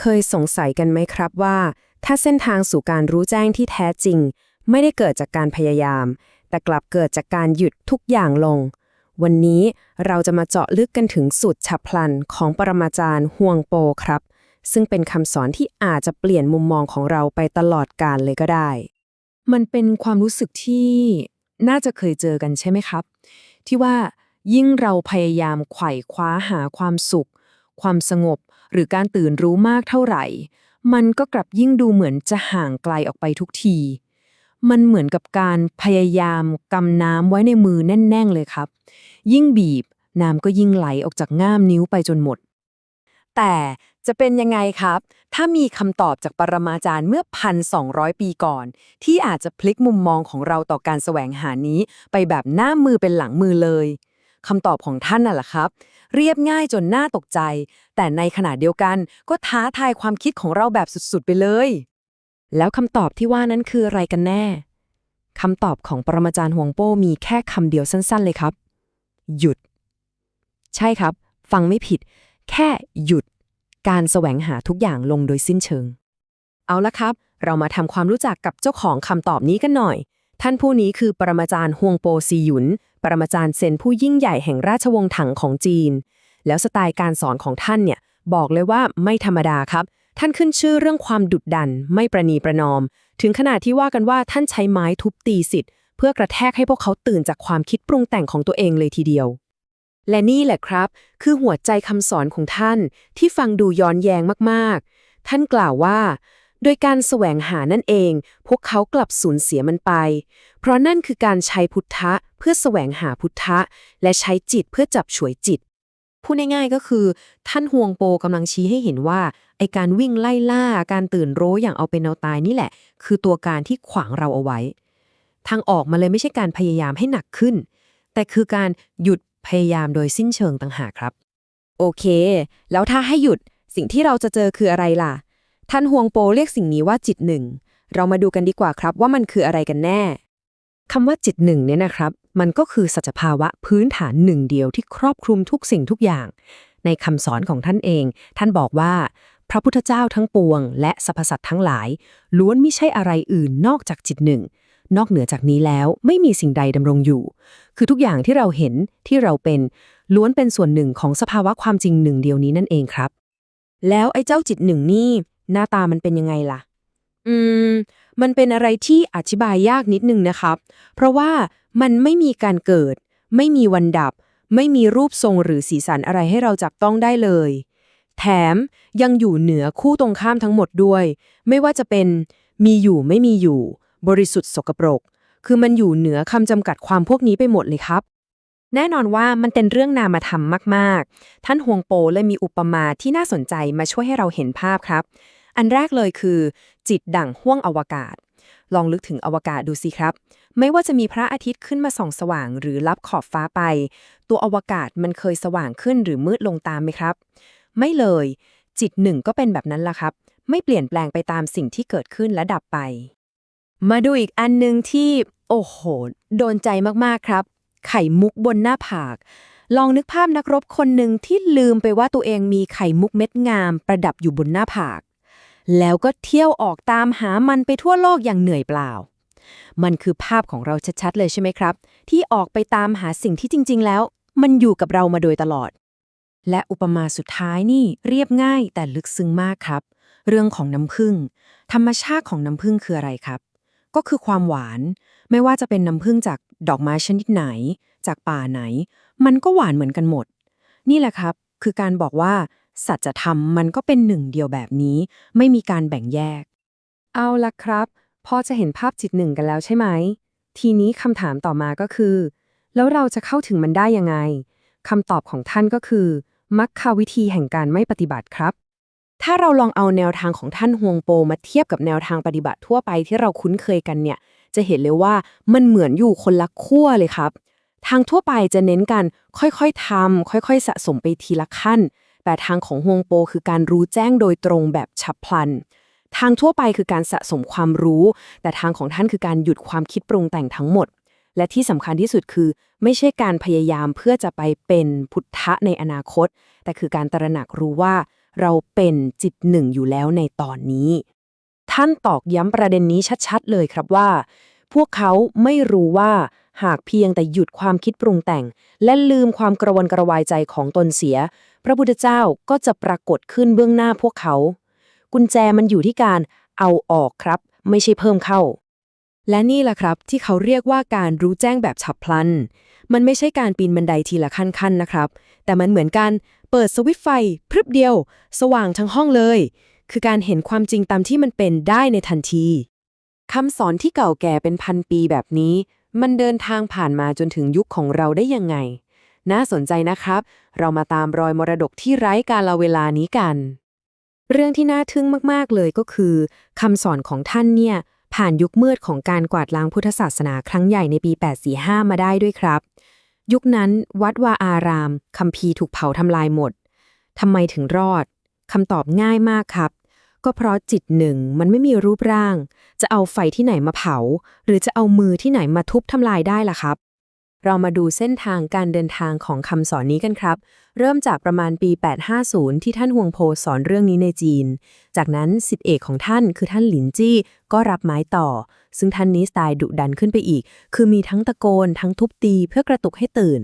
เคยสงสัยกันไหมครับว่า ถ้าเส้นทางสู่การรู้แจ้งที่แท้จริง ไม่ได้เกิดจากการพยายาม แต่กลับเกิดจากการหยุดทุกอย่างลง วันนี้เราจะมาเจาะลึกกันถึงสูตรฉับพลันของปรมาจารย์ห่วงโปครับ ซึ่งเป็นคำสอนที่อาจจะเปลี่ยนมุมมองของเราไปตลอดกาลเลยก็ได้ มันเป็นความรู้สึกที่น่าจะเคยเจอกันใช่ไหมครับ ที่ว่ายิ่งเราพยายามไขว่คว้าหาความสุข ความสงบ หรือการตื่นรู้มากเท่าไหร่ มันก็กลับยิ่งดูเหมือนจะห่างไกลออกไปทุกที มันเหมือนกับการพยายามกำน้ำไว้ในมือแน่น ๆ เลยครับ ยิ่งบีบน้ำก็ยิ่งไหลออกจากง่ามนิ้วไปจนหมด แต่จะเป็นยังไงครับ ถ้ามีคำตอบจากปรมาจารย์เมื่อ 1,200 ปีก่อน ที่อาจจะพลิกมุมมองของเราต่อการแสวงหานี้ ไปแบบหน้ามือเป็นหลังมือเลยคำตอบของท่านน่ะล่ะครับ เรียบง่ายจนน่าตกใจ แต่ในขณะเดียวกันก็ท้าทายความคิดของเราแบบสุดๆไปเลย แล้วคำตอบที่ว่านั้นคืออะไรกันแน่คำตอบของปรมาจารย์ฮวงโป้มีแค่คำเดียวสั้น ๆ เลยครับ หยุด ใช่ครับ ฟังไม่ผิด แค่หยุด การแสวงหาทุกอย่างลงโดยสิ้นเชิง เอาละครับ เรามาทำความรู้จักกับเจ้าของคำตอบนี้กันหน่อย ท่านผู้นี้คือปรมาจารย์ฮวงโปซีหยุน ปรมาจารย์เซนผู้ยิ่งใหญ่แห่งราชวงศ์ถังของจีน แล้วสไตล์การสอนของท่านเนี่ยบอกเลยว่าไม่ธรรมดาครับ ท่านขึ้นชื่อเรื่องความดุดดัน ไม่ประนีประนอม ถึงขนาดที่ว่ากันว่าท่านใช้ไม้ทุบตีสิทธิ์เพื่อกระแทกให้พวกเขาตื่นจากความคิดปรุงแต่งของตัวเองเลยทีเดียว และนี่แหละครับ คือหัวใจคำสอนของท่านที่ฟังดูย้อนแยงมากๆ ท่านกล่าวว่า โดยการแสวงหานั่นเอง พวกเขากลับสูญเสียมันไป เพราะนั่นคือการใช้พุทธะเพื่อแสวงหาพุทธะ และใช้จิตเพื่อจับฉวยจิตพูดง่ายๆก็คือ ท่านฮวงโปกำลังชี้ให้เห็นว่าไอการวิ่งไล่ล่าการตื่นรู้อย่างเอาเป็นเอาตายนี่แหละ คือตัวการที่ขวางเราเอาไว้ ทางออกมาเลยไม่ใช่การพยายามให้หนักขึ้น แต่คือการหยุดพยายามโดยสิ้นเชิงต่างหากครับ โอเค แล้วถ้าให้หยุดสิ่งที่เราจะเจอคืออะไรล่ะ ท่านฮวงโปเรียกสิ่งนี้ว่าจิตหนึ่ง เรามาดูกันดีกว่าครับว่ามันคืออะไรกันแน่คำว่าจิตหนึ่งเนี่ยนะครับ มันก็คือสัจภาวะพื้นฐานหนึ่งเดียวที่ครอบคลุมทุกสิ่งทุกอย่าง ในคำสอนของท่านเอง ท่านบอกว่า พระพุทธเจ้าทั้งปวง และสรรพสัตว์ทั้งหลาย ล้วนไม่ใช่อะไรอื่นนอกจากจิตหนึ่ง นอกเหนือจากนี้แล้วไม่มีสิ่งใดดำรงอยู่ คือทุกอย่างที่เราเห็นที่เราเป็นล้วนเป็นส่วนหนึ่งของสภาวะความจริงหนึ่งเดียวนี้นั่นเองครับ แล้วไอ้เจ้าจิตหนึ่งนี่ หน้าตามันเป็นยังไงล่ะ อืม มันเป็นอะไรที่อธิบายยากนิดนึงนะครับ เพราะว่ามันไม่มีการเกิด ไม่มีวันดับ ไม่มีรูปทรงหรือสีสันอะไรให้เราจับต้องได้เลย แถมยังอยู่เหนือคู่ตรงข้ามทั้งหมดด้วย ไม่ว่าจะเป็น มีอยู่ไม่มีอยู่ บริสุทธิ์สกปรก คือมันอยู่เหนือคำจำกัดความพวกนี้ไปหมดเลยครับแน่นอนว่ามันเป็นเรื่องนามธรรมมาก ๆ ท่านฮวงโปเลยมีอุปมาที่น่าสนใจมาช่วยให้เราเห็นภาพครับ อันแรกเลยคือ จิตดั่งห้วงอวกาศ ลองลึกถึงอวกาศดูสิครับ ไม่ว่าจะมีพระอาทิตย์ขึ้นมาส่องสว่าง หรือลับขอบฟ้าไป ตัวอวกาศมันเคยสว่างขึ้นหรือมืดลงตามไหมครับ ไม่เลย จิตหนึ่งก็เป็นแบบนั้นล่ะครับ ไม่เปลี่ยนแปลงไปตามสิ่งที่เกิดขึ้นและดับไป มาดูอีกอันหนึ่งที่ โอ้โห โดนใจมากๆครับ ไข่มุกบนหน้าผากลองนึกภาพนักรบคนหนึ่งที่ลืมไปว่าตัวเองมีไข่มุกเม็ดงาม ประดับอยู่บนหน้าผาก แล้วก็เที่ยวออกตามหามันไปทั่วโลกอย่างเหนื่อยเปล่า มันคือภาพของเราชัดๆเลยใช่ไหมครับ ที่ออกไปตามหาสิ่งที่จริง ๆ แล้ว มันอยู่กับเรามาโดยตลอด และอุปมาสุดท้ายนี่เรียบง่ายแต่ลึกซึ้งมากครับ เรื่องของน้ำผึ้งธรรมชาติของน้ำผึ้งคืออะไรครับ ก็คือความหวาน ไม่ว่าจะเป็นน้ำผึ้งจากดอกไม้ชนิดไหน จากป่าไหน มันก็หวานเหมือนกันหมด นี่แหละครับ คือการบอกว่า สัจธรรมมันก็เป็นหนึ่งเดียวแบบนี้ ไม่มีการแบ่งแยก เอาละครับ พอจะเห็นภาพจิตหนึ่งกันแล้วใช่ไหม ทีนี้คำถามต่อมาก็คือ แล้วเราจะเข้าถึงมันได้ยังไงคำตอบของท่านก็คือมัคคาวิธีแห่งการไม่ปฏิบัติครับ ถ้าเราลองเอาแนวทางของท่านฮวงโปมาเทียบกับแนวทางปฏิบัติทั่วไปที่เราคุ้นเคยกันเนี่ย จะเห็นเลยว่ามันเหมือนอยู่คนละขั้วเลยครับ ทางทั่วไปจะเน้นการค่อยๆทำค่อยๆ สะสมไปทีละขั้น แต่ทางของฮวงโปคือการรู้แจ้งโดยตรงแบบฉับพลัน ทางทั่วไปคือการสะสมความรู้ แต่ทางของท่านคือการหยุดความคิดปรุงแต่งทั้งหมด และที่สำคัญที่สุดคือ ไม่ใช่การพยายามเพื่อจะไปเป็นพุทธะในอนาคต แต่คือการตระหนักรู้ว่า เราเป็นจิตหนึ่งอยู่แล้วในตอนนี้ ท่านตอกย้ำประเด็นนี้ชัดๆ เลยครับว่า พวกเขาไม่รู้ว่าหากเพียงแต่หยุดความคิดปรุงแต่ง และลืมความกระวนกระวายใจของตนเสีย พระพุทธเจ้าก็จะปรากฏขึ้นเบื้องหน้าพวกเขา กุญแจมันอยู่ที่การเอาออกครับ ไม่ใช่เพิ่มเข้า และนี่แหละครับที่เขาเรียกว่าการรู้แจ้งแบบฉับพลัน มันไม่ใช่การปีนบันไดทีละขั้นๆนะครับ แต่มันเหมือนการเปิดสวิตไฟพรึบเดียว สว่างทั้งห้องเลย คือการเห็นความจริงตามที่มันเป็นได้ในทันทีคำสอนที่เก่าแก่เป็นพันปีแบบนี้ มันเดินทางผ่านมาจนถึงยุคของเราได้ยังไง น่าสนใจนะครับ เรามาตามรอยมรดกที่ไร้กาลเวลานี้กัน เรื่องที่น่าทึ่งมากๆเลยก็คือคำสอนของท่านเนี่ย ผ่านยุคมืดของการกวาดล้างพุทธศาสนาครั้งใหญ่ในปี 845 มาได้ด้วยครับ ยุคนั้นวัดวาอารามคัมภีร์ถูกเผาทำลายหมดทำไมถึงรอดคำตอบง่ายมากครับ ก็เพราะจิตหนึ่งมันไม่มีรูปร่าง จะเอาไฟที่ไหนมาเผา หรือจะเอามือที่ไหนมาทุบทำลายได้ล่ะครับ เรามาดูเส้นทางการเดินทางของคำสอนนี้กันครับ เริ่มจากประมาณปี 850 ที่ท่านฮวงโพสอนเรื่องนี้ในจีน จากนั้นสิทธิเอกของท่านคือท่านหลินจี้ก็รับไม้ต่อ ซึ่งท่านนี้สไตล์ดุดันขึ้นไปอีก คือมีทั้งตะโกน ทั้งทุบตีเพื่อกระตุกให้ตื่น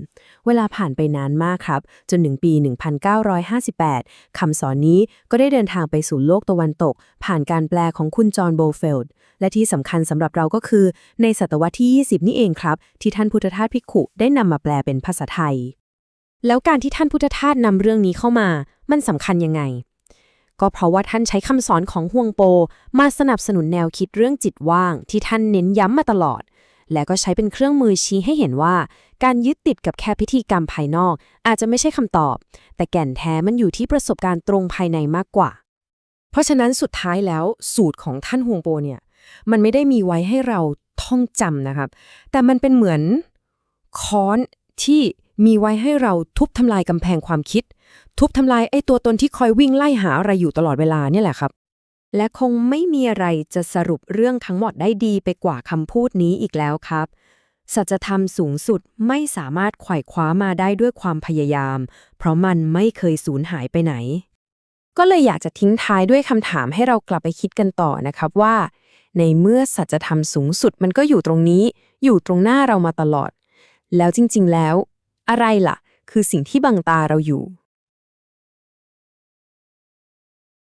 เวลาผ่านไปนานมากครับ จนถึงปี 1958 คำสอนนี้ก็ได้เดินทางไปสู่โลกตะวันตก ผ่านการแปลของคุณจอห์นโบเฟลด์ และที่สำคัญสำหรับเราก็คือ ในศตวรรษที่ 20 นี่เองครับ ที่ท่านพุทธทาสภิกขุได้นำมาแปลเป็นภาษาไทย แล้วการที่ท่านพุทธทาสนำเรื่องนี้เข้ามา มันสำคัญยังไง ก็เพราะว่าท่านใช้คำสอนของฮวงโป มาสนับสนุนแนวคิดเรื่องจิตว่าง ที่ท่านเน้นย้ำมาตลอด และก็ใช้เป็นเครื่องมือชี้ให้เห็นว่า การยึดติดกับแค่พิธีกรรมภายนอก อาจจะไม่ใช่คำตอบ แต่แก่นแท้มันอยู่ที่ประสบการณ์ตรงภายในมากกว่า เพราะฉะนั้นสุดท้ายแล้วสูตรของท่านฮวงโปเนี่ยมันไม่ได้มีไว้ให้เราท่องจำนะครับ แต่มันเป็นเหมือนค้อนที่ มีไว้ให้เราทุบทำลายกำแพงความคิด ทุบทำลายไอ้ตัวตนที่คอยวิ่งไล่หาอะไรอยู่ตลอดเวลาเนี่ยแหละครับ และคงไม่มีอะไรจะสรุปเรื่องทั้งหมดได้ดีไปกว่าคำพูดนี้อีกแล้วครับสัจธรรมสูงสุดไม่สามารถไขว่คว้ามาได้ด้วยความพยายาม เพราะมันไม่เคยสูญหายไปไหน ก็เลยอยากจะทิ้งท้ายด้วยคำถามให้เรากลับไปคิดกันต่อนะครับว่า ในเมื่อสัจธรรมสูงสุดมันก็อยู่ตรงนี้ อยู่ตรงหน้าเรามาตลอด แล้วจริง ๆ แล้ว อะไรล่ะ คือสิ่งที่บังตาเราอยู่